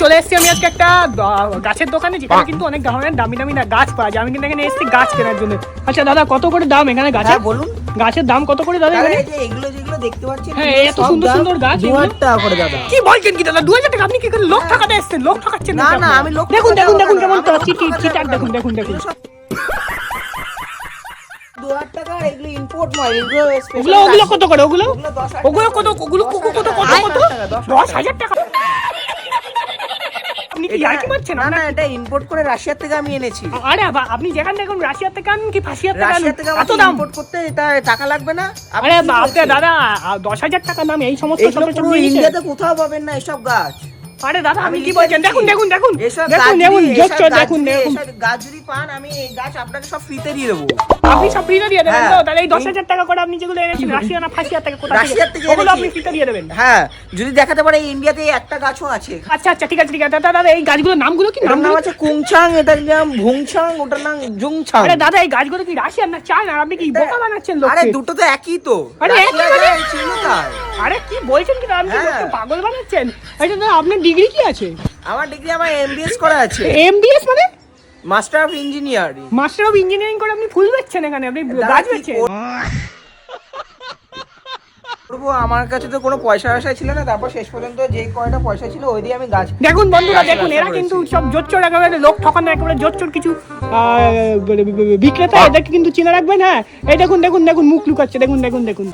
চলে এসেছি আমি আজকে একটা গাছের দোকানে যেখানে কিন্তু অনেক ধরনের দামি দামি না গাছ পাওয়া যায়। আমি কিন্তু এখানে এসেছি গাছ কেনার জন্য। আচ্ছা দাদা কত করে দাম এখানে গাছের? হ্যাঁ বলুন। গাছের দাম কত করে দাদা এগুলো যেগুলো দেখতে পাচ্ছেন হ্যাঁ, এত সুন্দর সুন্দর গাছ দু এগুলো। হাজার টাকা করে দাদা। কি বলছেন কি দাদা? দু হাজার টাকা আপনি কি করে লোক এসছেন? লোক ঠকাচ্ছেন না, না, আমি লোক দেখুন দেখুন দেখুন কেমন ঠকাতে যাব দেখুন দেখুন দেখুন। ওগুলো ওগুলো কত করে? ওগুলো? ওগুলো কত ওগুলো কত কত কত দশ হাজার টাকা, কি এটা- ইয়ার্কি মারছেন না না এটা ইম্পোর্ট করে রাশিয়ার থেকে আমি এনেছি। আরে আপনি যেখান দেখুন রাশিয়া থেকে আনুন কি ফাঁসিয়ার থেকে আনুন? এত দাম। ইম্পোর্ট করতে এটা টাকা লাগবে না? আরে বাপরে দাদা দশ হাজার টাকা দাম এই সমস্ত ইন্ডিয়াতে কোথাও পাবেন না এসব গাছ। আরে দাদা আমি কি বলছেন? দেখুন। দেখুন দেখুন দেখুন দেখুন দেখুন দেখুন যদি পান আমি এই গাছ আপনাকে সব ফ্রিতে দিয়ে দেবো। আপনি সব ফ্রিতে দিয়ে দেবেন হ্যাঁ। তো তাহলে এই দশ হাজার টাকা করে আপনি যেগুলো এনেছেন রাশিয়া না থেকে কোথা থেকে? ওগুলো আপনি ফ্রিতে দিয়ে দেবেন। হ্যাঁ যদি দেখাতে পারে ইন্ডিয়াতে একটা গাছও আছে। আচ্ছা আচ্ছা ঠিক আছে ঠিক আছে। দাদা দাদা এই গাছগুলোর নামগুলো কি? এটার নাম আছে কুংচাং এটার নাম ভুংচাং ওটার নাম জুংচাং। আরে দাদা এই গাছগুলো কি রাশিয়ার না চায়না? আপনি কি বোকা বানাচ্ছেন আরে দুটো তো একই তো। আরে একই মানে? তাই। আরে কি বলছেন কি আপনি হ্যাঁ। লোককে পাগল বানাচ্ছেন? আচ্ছা দাদা আপনার ডিগ্রি কি আছে? আমার ডিগ্রি আমার এমবিএস করা আছে। এমবিএস মানে? Master of engineering master of engineering করে আপনি ফুল বেচছেন এখানে আপনি গাছ বেচছেন। করব আমার কাছে তো কোনো পয়সা পয়সা ছিল না তারপর শেষ পর্যন্ত যে কয়টা পয়সা ছিল ওই দিয়ে আমি গাছ দেখুন বন্ধুরা গাছের দেখুন এরা কিন্তু। সব জোচ্চোর একেবারে লোক ঠকানো একেবারে জোচ্চোর কিছু বিক্রেতা এদেরকে কিন্তু চিনে রাখবেন হ্যাঁ। এই দেখুন দেখুন দেখুন মুখ লুকাচ্ছে দেখুন দেখুন দেখুন।